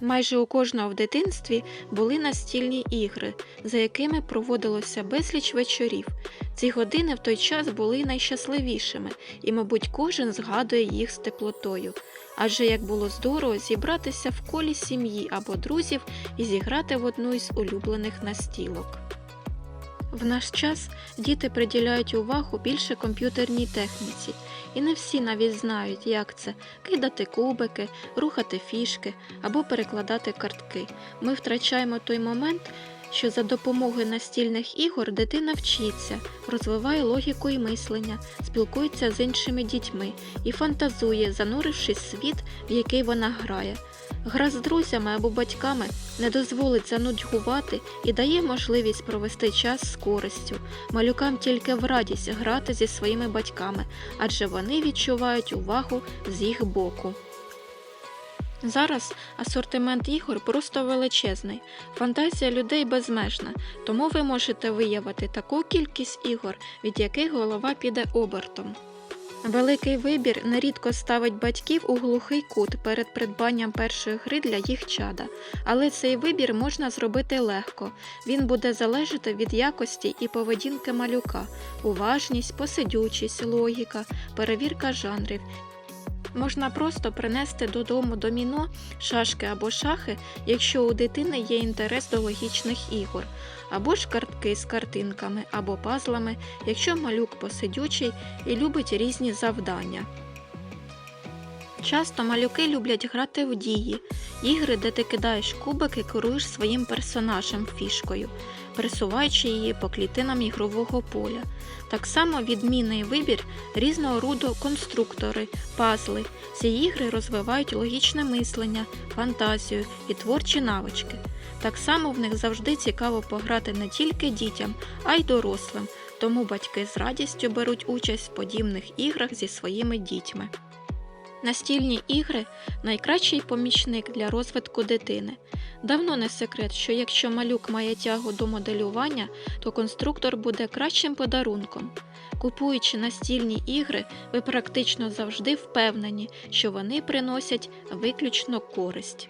Майже у кожного в дитинстві були настільні ігри, за якими проводилося безліч вечорів. Ці години в той час були найщасливішими, і, мабуть, кожен згадує їх з теплотою. Адже як було здорово зібратися в колі сім'ї або друзів і зіграти в одну із улюблених настілок. В наш час діти приділяють увагу більше комп'ютерній техніці, і не всі навіть знають, як це кидати кубики, рухати фішки або перекладати картки. Ми втрачаємо той момент, що за допомогою настільних ігор дитина вчиться, розвиває логіку і мислення, спілкується з іншими дітьми і фантазує, занурившись в світ, в який вона грає. Гра з друзями або батьками не дозволить занудьгувати і дає можливість провести час з користю. Малюкам тільки в радість грати зі своїми батьками, адже вони відчувають увагу з їх боку. Зараз асортимент ігор просто величезний, фантазія людей безмежна, тому ви можете виявити таку кількість ігор, від яких голова піде обертом. Великий вибір нерідко ставить батьків у глухий кут перед придбанням першої гри для їх чада, але цей вибір можна зробити легко. Він буде залежати від якості і поведінки малюка, уважність, посидючість, логіка, перевірка жанрів. Можна просто принести додому доміно, шашки або шахи, якщо у дитини є інтерес до логічних ігор, або ж картки з картинками або пазлами, якщо малюк посидючий і любить різні завдання. Часто малюки люблять грати в дії, ігри, де ти кидаєш кубик і керуєш своїм персонажем фішкою, пересуваючи її по клітинам ігрового поля. Так само відмінний вибір різного роду конструктори, пазли. Ці ігри розвивають логічне мислення, фантазію і творчі навички. Так само в них завжди цікаво пограти не тільки дітям, а й дорослим, тому батьки з радістю беруть участь в подібних іграх зі своїми дітьми. Настільні ігри найкращий помічник для розвитку дитини. Давно не секрет, що якщо малюк має тягу до моделювання, то конструктор буде кращим подарунком. Купуючи настільні ігри, ви практично завжди впевнені, що вони приносять виключно користь.